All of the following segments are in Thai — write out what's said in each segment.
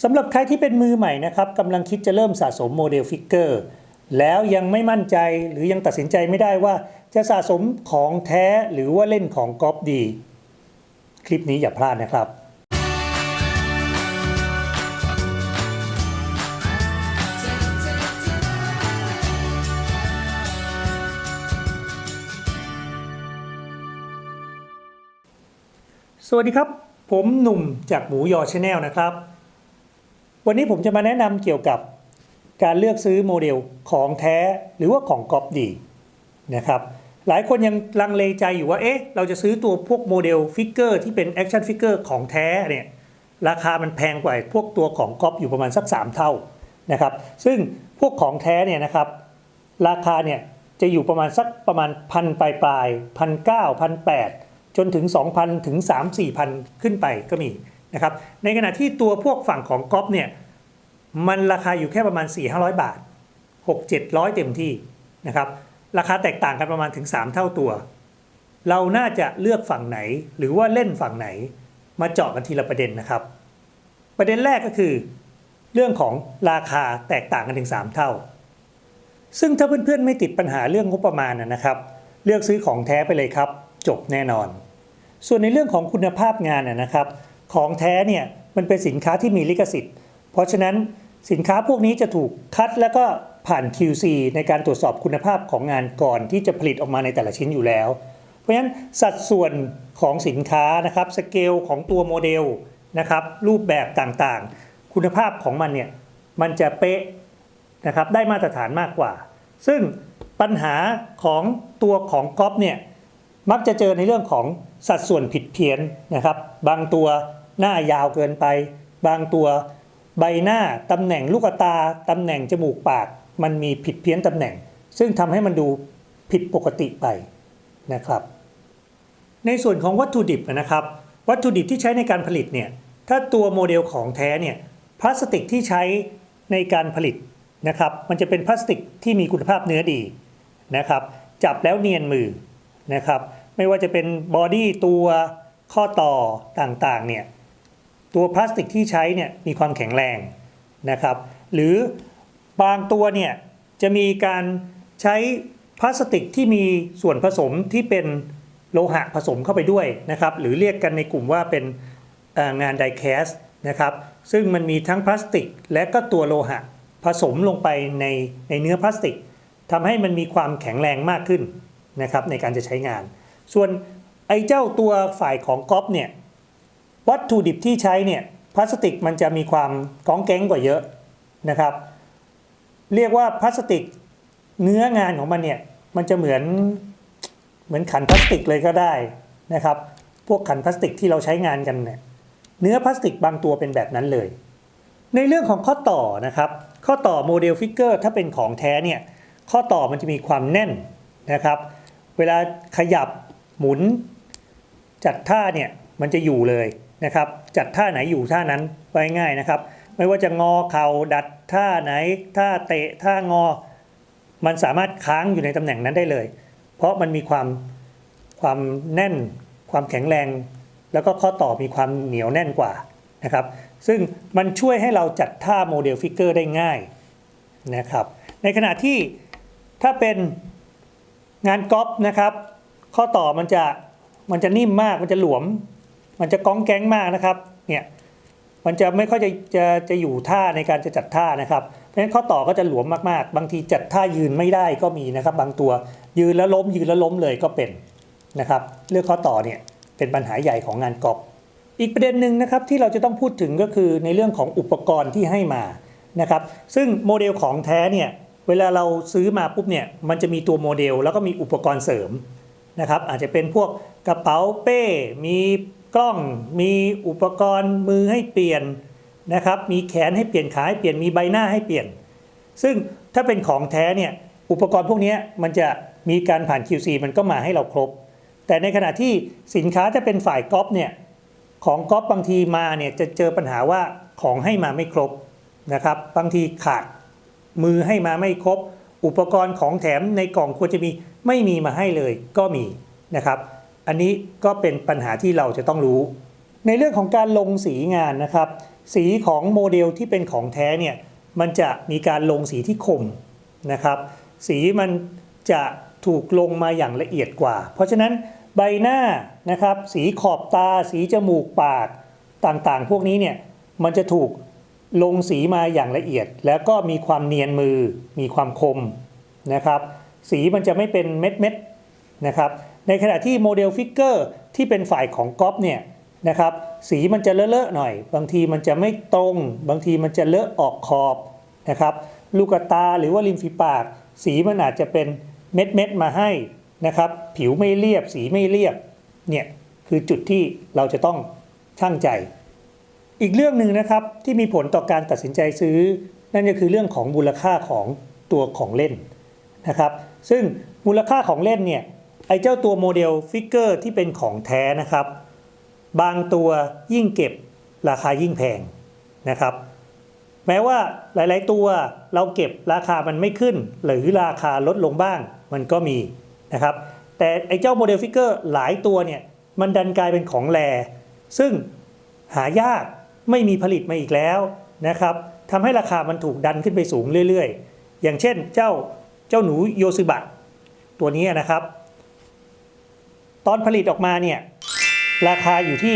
สำหรับใครที่เป็นมือใหม่นะครับกำลังคิดจะเริ่มสะสมโมเดลฟิกเกอร์แล้วยังไม่มั่นใจหรือยังตัดสินใจไม่ได้ว่าจะสะสมของแท้หรือว่าเล่นของก๊อปดี คลิปนี้อย่าพลาดนะครับ สวัสดีครับ ผมหนุ่มจากหมูยอชาแนลนะครับ วันนี้ผมจะมาแนะนำเกี่ยวกับการเลือกซื้อโมเดลของแท้หรือว่าของก๊อปดีนะครับหลายคนยังลังเลใจอยู่ว่าเอ๊ะเราจะซื้อตัวพวกโมเดลฟิกเกอร์ที่เป็นแอคชั่นฟิกเกอร์ของแท้เนี่ยราคามันแพงกว่าพวกตัวของก๊อปอยู่ประมาณสัก 3 เท่านะครับซึ่งพวกของแท้เนี่ยนะครับราคาเนี่ยจะอยู่ประมาณสักประมาณพันปลายปลายพันเก้าพันแปดจนถึง 2,000 ถึง 3 4พันขึ้นไปก็มี นะครับในขณะที่ตัวพวกฝั่งของก๊อปเนี่ยมันราคาอยู่แค่ประมาณ 4 5 0 0 บาท 6 700 เต็มที่นะครับราคาแตกต่างกันประมาณถึง 3 เท่าตัว เราน่าจะเลือกฝั่งไหนหรือว่าเล่นฝั่งไหนมาเจาะกันทีละประเด็นนะครับ ประเด็นแรกก็คือ เรื่องของราคาแตกต่างกันถึง 3 เท่า ซึ่งถ้าเพื่อนๆไม่ติดปัญหาเรื่องงบประมาณนะครับ เลือกซื้อของแท้ไปเลยครับ จบแน่นอน ส่วนในเรื่องของคุณภาพงานนะนะครับ ของแท้เนี่ยมันเป็นสินค้าที่มีลิขสิทธิ์ เพราะฉะนั้นสินค้าพวกนี้จะถูกคัดแล้วก็ผ่าน QC ในการตรวจสอบคุณภาพของงานก่อนที่จะผลิตออกมาในแต่ละชิ้นอยู่แล้ว เพราะฉะนั้นสัดส่วนของสินค้านะครับสเกลของตัวโมเดลนะครับรูปแบบต่างๆ คุณภาพของมันเนี่ยมันจะเป๊ะนะครับได้มาตรฐานมากกว่า ซึ่งปัญหาของตัวของก๊อปเนี่ยมักจะเจอในเรื่องของสัดส่วนผิดเพี้ยนนะครับ บางตัว หน้ายาวเกินไป บางตัวใบหน้าตำแหน่งลูกตาตำแหน่งจมูกปาก มันมีผิดเพี้ยนตำแหน่ง ซึ่งทำให้มันดูผิดปกติไปนะครับ ในส่วนของวัตถุดิบนะครับ วัตถุดิบที่ใช้ในการผลิตเนี่ยถ้าตัวโมเดลของแท้เนี่ยพลาสติกที่ใช้ในการผลิตนะครับมันจะเป็นพลาสติกที่มีคุณภาพเนื้อดีนะครับจับแล้วเนียนมือนะครับไม่ว่าจะเป็นบอดี้ตัวข้อต่อต่างๆเนี่ย ตัวพลาสติกที่ใช้เนี่ยมีความแข็งแรงนะครับ หรือบางตัวเนี่ยจะมีการใช้พลาสติกที่มีส่วนผสมที่เป็นโลหะผสมเข้าไปด้วยนะครับ หรือเรียกกันในกลุ่มว่าเป็นงานไดแคสนะครับซึ่งมันมีทั้งพลาสติก และก็ตัวโลหะผสมลงไปในในเนื้อพลาสติกทำให้มันมีความแข็งแรงมากขึ้นนะครับในการจะใช้งาน ส่วนไอ้เจ้าตัวฝ่ายของก๊อปเนี่ย วัตถุดิบที่ใช้เนี่ยพลาสติกมันจะมีความก้องแก๊งกว่าเยอะนะครับ เรียกว่าพลาสติกเนื้องานของมันเนี่ยมันจะเหมือนเหมือนขันพลาสติกเลยก็ได้นะครับ พวกขันพลาสติกที่เราใช้งานกันเนี่ยเนื้อพลาสติกบางตัวเป็นแบบนั้นเลย ในเรื่องของข้อต่อนะครับ ข้อต่อโมเดลฟิกเกอร์ถ้าเป็นของแท้เนี่ยข้อต่อมันจะมีความแน่นนะครับ เวลาขยับหมุนจัดท่าเนี่ยมันจะอยู่เลย นะครับจัดท่าไหนอยู่ท่านั้นไว้ง่ายนะครับ ไม่ว่าจะงอเข่าดัดท่าไหนท่าเตะท่างอ มันสามารถค้างอยู่ในตำแหน่งนั้นได้เลย เพราะมันมีความความแน่น ความแข็งแรง แล้วก็ข้อต่อมีความเหนียวแน่นกว่านะครับ ซึ่งมันช่วยให้เราจัดท่าโมเดลฟิกเกอร์ได้ง่ายนะครับ ในขณะที่ถ้าเป็นงานก๊อปนะครับ ข้อต่อมันจะมันจะนิ่มมากมันจะหลวม มันจะก้องแก๊งมากนะครับเนี่ยมันจะไม่ค่อยจะจะจะอยู่ท่าในการจะจัดท่านะครับเพราะฉะนั้นข้อต่อก็จะหลวมมากๆ บางทีจัดท่ายืนไม่ได้ก็มีนะครับ บางตัวยืนแล้วล้มยืนแล้วล้มเลยก็เป็นนะครับเรื่องข้อต่อเนี่ยเป็นปัญหาใหญ่ของงานกอบอีกประเด็นหนึ่งนะครับที่เราจะต้องพูดถึงก็คือในเรื่องของอุปกรณ์ที่ให้มานะครับซึ่งโมเดลของแท้เนี่ยเวลาเราซื้อมาปุ๊บเนี่ยมันจะมีตัวโมเดลแล้วก็มีอุปกรณ์เสริมนะครับอาจจะเป็นพวกกระเป๋าเป้ มี กล้องมีอุปกรณ์มือให้เปลี่ยนนะครับ มีแขนให้เปลี่ยนขาให้เปลี่ยนมีใบหน้าให้เปลี่ยน ซึ่งถ้าเป็นของแท้เนี่ยอุปกรณ์พวกนี้มันจะมีการผ่าน QC มันก็มาให้เราครบ แต่ในขณะที่สินค้าจะเป็นฝ่ายก๊อปเนี่ยของก๊อปบางทีมาเนี่ยจะเจอปัญหาว่าของให้มาไม่ครบนะครับ บางทีขาดมือให้มาไม่ครบ อุปกรณ์ของแถมในกล่องควรจะมีไม่มีมาให้เลยก็มีนะครับ อันนี้ก็เป็นปัญหาที่เราจะต้องรู้ ในเรื่องของการลงสีงานนะครับ สีของโมเดลที่เป็นของแท้เนี่ยมันจะมีการลงสีที่คมนะครับ สีมันจะถูกลงมาอย่างละเอียดกว่า เพราะฉะนั้นใบหน้านะครับ สีขอบตา สีจมูกปากต่างๆ พวกนี้เนี่ยมันจะถูกลงสีมาอย่างละเอียด แล้วก็มีความเนียนมือ มีความคมนะครับ สีมันจะไม่เป็นเม็ดๆนะครับ ในขณะที่โมเดลฟิกเกอร์ที่เป็นฝ่ายของก๊อปเนี่ยนะครับสีมันจะเลอะๆหน่อย บางทีมันจะไม่ตรง บางทีมันจะเลอะออกขอบนะครับลูกตาหรือว่าริมฝีปาก สีมันอาจจะเป็นเม็ดๆมาให้นะครับผิวไม่เรียบสีไม่เรียบเนี่ยคือจุดที่เราจะต้องช่างใจ อีกเรื่องหนึ่งนะครับที่มีผลต่อการตัดสินใจซื้อ นั่นก็คือเรื่องของมูลค่าของตัวของเล่นนะครับ ซึ่งมูลค่าของเล่นเนี่ย อ้เจ้าตัวโมเดลฟิกเกอร์ที่เป็นของแท้นะครับ บางตัวยิ่งเก็บราคายิ่งแพงนะครับ แม้ว่าหลายๆ ตัวเราเก็บราคามันไม่ขึ้น หรือราคาลดลงบ้างมันก็มีนะครับ แต่ไอ้เจ้าโมเดลฟิกเกอร์หลายตัวเนี่ยมันดันกลายเป็นของแรซึ่งหายากไม่มีผลิตมาอีกแล้วนะครับทำให้ราคามันถูกดันขึ้นไปสูงเรื่อยๆ อย่างเช่นเจ้าเจ้าหนูโยซึบะตัวนี้นะครับ ตอนผลิตออกมาเนี่ยราคาอยู่ที่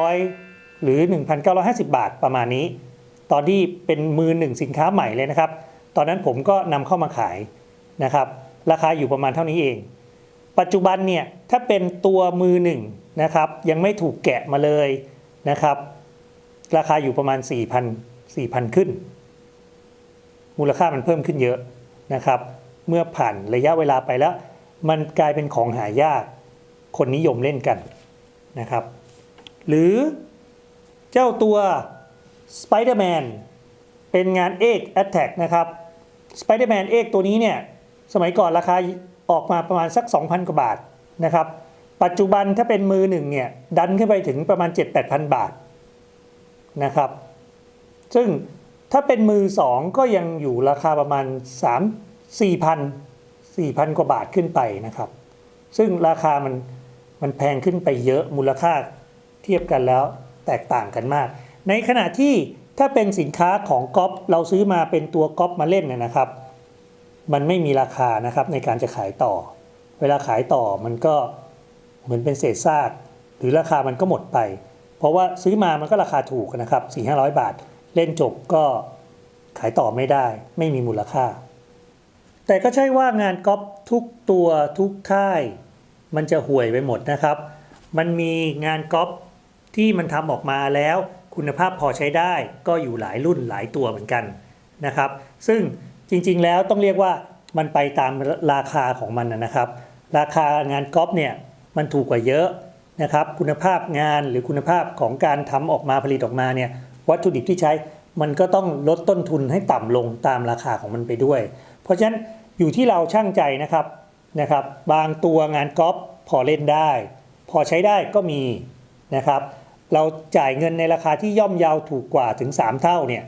1,900 หรือ 1,950 บาทประมาณนี้ ตอนที่เป็นมือหนึ่งสินค้าใหม่เลยนะครับ ตอนนั้นผมก็นำเข้ามาขายนะครับ ราคาอยู่ประมาณเท่านี้เอง ปัจจุบันเนี่ยถ้าเป็นตัวมือหนึ่งนะครับยังไม่ถูกแกะมาเลยนะครับ ราคาอยู่ประมาณ 4,000 4,000 ขึ้น มูลค่ามันเพิ่มขึ้นเยอะนะครับ เมื่อผ่านระยะเวลาไปแล้ว มันกลายเป็นของหายาก คนนิยมเล่นกันนะครับ หรือเจ้าตัว Spider-Man เป็นงานเอก Attack นะครับ Spider-Man เอกตัวนี้เนี่ย สมัยก่อนราคาออกมาประมาณสัก 2,000 กว่าบาทนะครับ ปัจจุบันถ้าเป็นมือหนึ่งเนี่ย ดันขึ้นไปถึงประมาณ 7-8,000 บาทนะครับ ซึ่งถ้าเป็นมือสองก็ยังอยู่ราคาประมาณ 3 4,000 4,000 กว่าบาทขึ้นไปนะครับ ซึ่งราคามัน มันแพงขึ้นไปเยอะมูลค่าเทียบกันแล้วแตกต่างกันมาก ในขณะที่ถ้าเป็นสินค้าของก๊อปเราซื้อมาเป็นตัวก๊อปมาเล่นเนยนะครับ มันไม่มีราคานะครับในการจะขายต่อ เวลาขายต่อมันก็เหมือนเป็นเศษซาก หรือราคามันก็หมดไป เพราะว่าซื้อมามันก็ราคาถูกนะครับ4 5 0 0 บาท เล่นจบก็ขายต่อไม่ได้ ไม่มีมูลค่า แต่ก็ใช่ว่างานก๊อปทุกตัวทุกค่าย มันจะห่วยไปหมดนะครับ มันมีงานก๊อปที่มันทำออกมาแล้วคุณภาพพอใช้ได้ก็อยู่หลายรุ่นหลายตัวเหมือนกันนะครับ ซึ่งจริงๆแล้วต้องเรียกว่ามันไปตามราคาของมันนะครับ ราคางานก๊อปเนี่ยมันถูกกว่าเยอะนะครับ คุณภาพงานหรือคุณภาพของการทำออกมาผลิตออกมาเนี่ยวัตถุดิบที่ใช้มันก็ต้องลดต้นทุนให้ต่ำลงตามราคาของมันไปด้วย เพราะฉะนั้นอยู่ที่เราช่างใจนะครับ นะครับ บางตัวงานก๊อปพอเล่นได้ พอใช้ได้ก็มีนะครับ เราจ่ายเงินในราคาที่ย่อมเยาวถูกกว่าถึง 3 เท่าเนี่ย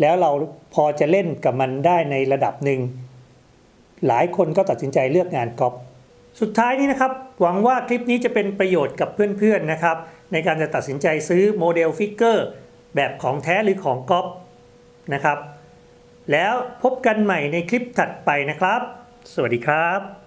แล้วเราพอจะเล่นกับมันได้ในระดับหนึ่งหลายคนก็ตัดสินใจเลือกงานก๊อปสุดท้ายนี้นะครับ หวังว่าคลิปนี้จะเป็นประโยชน์กับเพื่อนๆนะครับ ในการจะตัดสินใจซื้อโมเดลฟิกเกอร์แบบของแท้หรือของก๊อปนะครับ แล้วพบกันใหม่ในคลิปถัดไปนะครับ สวัสดีครับ